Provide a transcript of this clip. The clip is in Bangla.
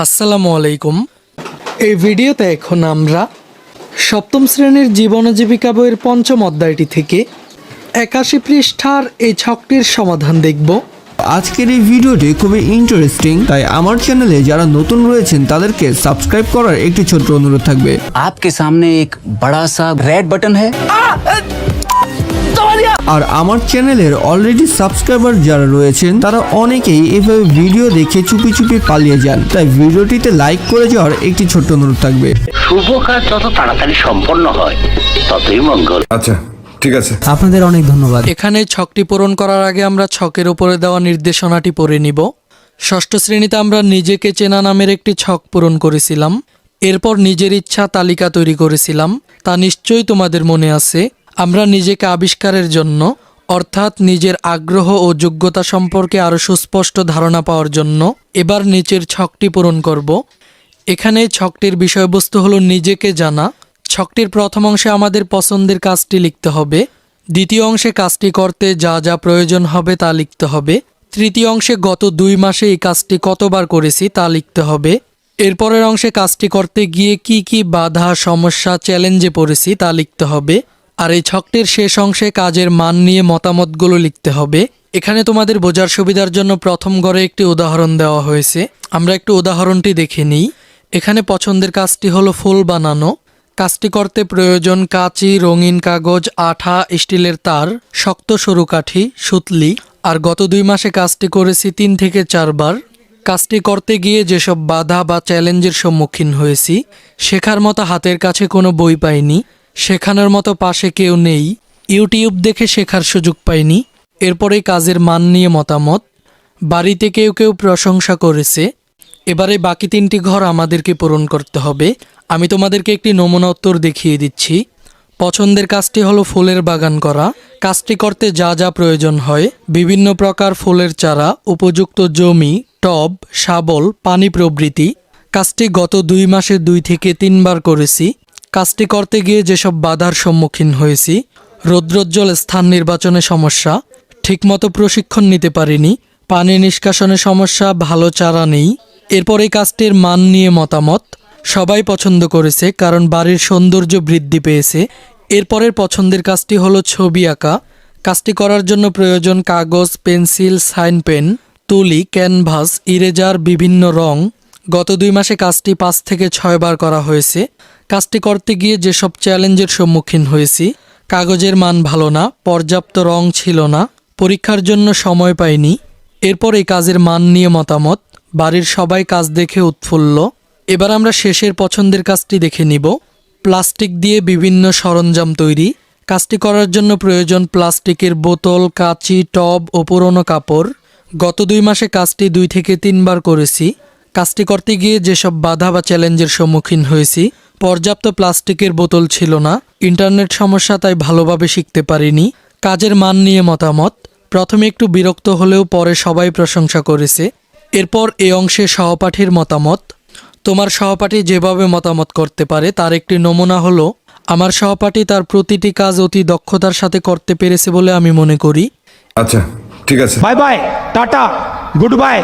আসসালামু আলাইকুম এই ভিডিওতে এখন আমরা সপ্তম শ্রেণীর জীবন ও জীবিকা বইয়ের পঞ্চম অধ্যায়টি থেকে একাশি পৃষ্ঠার এই ছকটির সমাধান দেখব আজকের এই ভিডিওটি খুবই ইন্টারেস্টিং তাই আমার চ্যানেলে যারা নতুন রয়েছেন তাদেরকে সাবস্ক্রাইব করার একটি ছোট্ট অনুরোধ থাকবে आपके सामने एक बड़ा सा रेड बटन है আর আমার চ্যানেলের অলরেডি সাবস্ক্রাইবার যারা রয়েছেন তারা অনেকেই এভাবে ভিডিও দেখে চুপি চুপি পালিয়ে যান। তাই ভিডিওটিতে লাইক করে যাওয়ার একটি ছোট্ট অনুরোধ থাকবে। শুভ কাজ যত তাড়াতাড়ি সম্পন্ন হয় ততই মঙ্গল। আচ্ছা ঠিক আছে। আপনাদের অনেক ধন্যবাদ। এখানে ছকটি পূরণ করার আগে আমরা ছকের উপরে দেওয়া নির্দেশনাটি পড়ে নিব। ষষ্ঠ শ্রেণীতে আমরা নিজেকে চেনা নামের একটি ছক পূরণ করেছিলাম। এরপর নিজের ইচ্ছা তালিকা তৈরি করেছিলাম। তা নিশ্চয়ই তোমাদের মনে আছে। আমরা নিজেকে আবিষ্কারের জন্য, অর্থাৎ নিজের আগ্রহ ও যোগ্যতা সম্পর্কে আরও সুস্পষ্ট ধারণা পাওয়ার জন্য, এবার নিচের ছকটি পূরণ করব। এখানে ছকটির বিষয়বস্তু হলো নিজেকে জানা। ছকটির প্রথম অংশে আমাদের পছন্দের কাজটি লিখতে হবে। দ্বিতীয় অংশে কাজটি করতে যা যা প্রয়োজন হবে তা লিখতে হবে। তৃতীয় অংশে গত দুই মাসে এই কাজটি কতবার করেছি তা লিখতে হবে। এরপরের অংশে কাজটি করতে গিয়ে কি কি বাধা, সমস্যা, চ্যালেঞ্জে পড়েছি তা লিখতে হবে। আর এই ছকটির শেষ অংশে কাজের মান নিয়ে মতামতগুলো লিখতে হবে। এখানে তোমাদের বোঝার সুবিধার জন্য প্রথম ঘরে একটি উদাহরণ দেওয়া হয়েছে। আমরা একটু উদাহরণটি দেখে নিই। এখানে পছন্দের কাজটি হলো ফুল বানানো। কাজটি করতে প্রয়োজন কাঁচি, রঙিন কাগজ, আঠা, স্টিলের তার, শক্ত সরু কাঠি সুতলি। আর গত দুই মাসে কাজটি করেছি তিন থেকে চারবার। কাজটি করতে গিয়ে যেসব বাধা বা চ্যালেঞ্জের সম্মুখীন হয়েছি, শেখার মতো হাতের কাছে কোনো বই পাইনি। শেখানোর মতো পাশে কেউ নেই। ইউটিউব দেখে শেখার সুযোগ পাইনি। এরপরে কাজের মান নিয়ে মতামত। বাড়িতে কেউ কেউ প্রশংসা করেছে। এবারে বাকি তিনটি ঘর আমাদেরকে পূরণ করতে হবে। আমি তোমাদেরকে একটি নমুনা উত্তর দেখিয়ে দিচ্ছি। পছন্দের কাজটি হলো ফুলের বাগান করা। কাজটি করতে যা যা প্রয়োজন হয়। বিভিন্ন প্রকার ফুলের চারা, উপযুক্ত জমি, টব, শাবল, পানি প্রভৃতি। কাজটি গত দুই মাসে দুই থেকে তিনবার করেছি। কাজটি করতে গিয়ে যেসব বাধার সম্মুখীন হয়েছি, রৌদ্রোজ্জ্বল স্থান নির্বাচনে সমস্যা, ঠিকমতো প্রশিক্ষণ নিতে পারিনি, পানি নিষ্কাশনে সমস্যা, ভালো চারা নেই, এরপর এই কাজটির মান নিয়ে মতামত সবাই পছন্দ করেছে কারণ বাড়ির সৌন্দর্য বৃদ্ধি পেয়েছে। এরপরের পছন্দের কাজটি হলো ছবি আঁকা। কাজটি করার জন্য প্রয়োজন কাগজ, পেন্সিল, সাইন পেন, তুলি, ক্যানভাস, ইরেজার, বিভিন্ন রং। গত দুই মাসে কাজটি পাঁচ থেকে ছয়বার করা হয়েছে। কাজটি করতে গিয়ে যেসব চ্যালেঞ্জের সম্মুখীন হয়েছি, কাগজের মান ভালো না, পর্যাপ্ত রং ছিল না, পরীক্ষার জন্য সময় পাইনি, এরপর এই কাজের মান নিয়ে মতামত, বাড়ির সবাই কাজ দেখে উৎফুল্ল। এবার আমরা শেষের পছন্দের কাজটি দেখে নিব। প্লাস্টিক দিয়ে বিভিন্ন সরঞ্জাম তৈরি। কাজটি করার জন্য প্রয়োজন প্লাস্টিকের বোতল, কাঁচি, টব ও পুরনো কাপড়। গত দুই মাসে কাজটি দুই থেকে তিনবার করেছি। কাজটি করতে গিয়ে যেসব বাধা বা চ্যালেঞ্জের সম্মুখীন হয়েছি পর্যাপ্ত প্লাস্টিকের বোতল ছিল না ইন্টারনেট সমস্যা তাই ভালোভাবে শিখতে পারিনি। কাজের মান নিয়ে মতামত প্রথমে একটু বিরক্ত হলেও পরে সবাই প্রশংসা করেছে। এরপর এ অংশে সহপাঠীর মতামত তোমার সহপাঠী যেভাবে মতামত করতে পারে তার একটি নমুনা হলো আমার সহপাঠী তার প্রতিটি কাজ অতি দক্ষতার সাথে করতে পেরেছে বলে আমি মনে করি। আচ্ছা ঠিক আছে। Bye bye tata good bye.